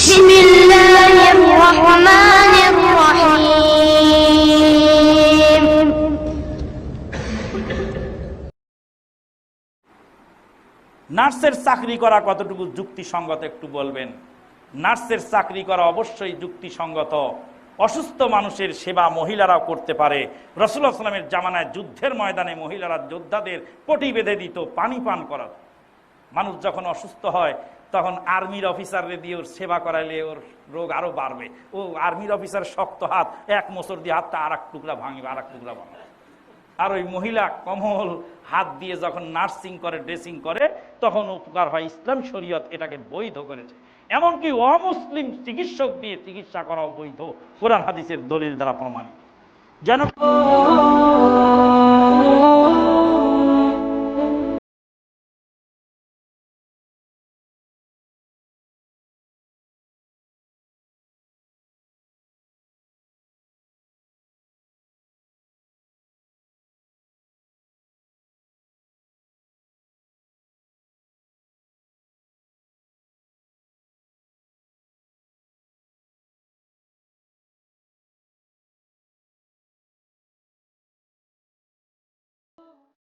بسم الله الرحمن الرحيم নার্সের চাকরি করা কতটুকু যুক্তিসঙ্গত একটু বলবেন? নার্সের চাকরি করা অবশ্যই যুক্তিসঙ্গত। অসুস্থ মানুষের সেবা মহিলারাও করতে পারে। রসুল্লাহ জামানায় যুদ্ধের ময়দানে মহিলারা যোদ্ধাদের পটি বেঁধে দিত, পানি পান করাত। মানুষ যখন অসুস্থ হয় তখন আর্মির অফিসাররে দিয়ে ওর সেবা করাইলে ওর রোগ আরও বাড়বে। ও আর্মির অফিসার শক্ত হাত, এক মোচর দিয়ে হাতটা আর এক টুকরা ভাঙবে আর এক টুকরা ভাঙবে। আর ওই মহিলা কমল হাত দিয়ে যখন নার্সিং করে, ড্রেসিং করে, তখন উপকার হয় ইসলাম শরীয়ত এটাকে বৈধ করেছে। এমনকি অমুসলিম চিকিৎসক দিয়ে চিকিৎসা করা বৈধ, কোরআন হাদিসের দলিল দ্বারা প্রমাণিত। যেন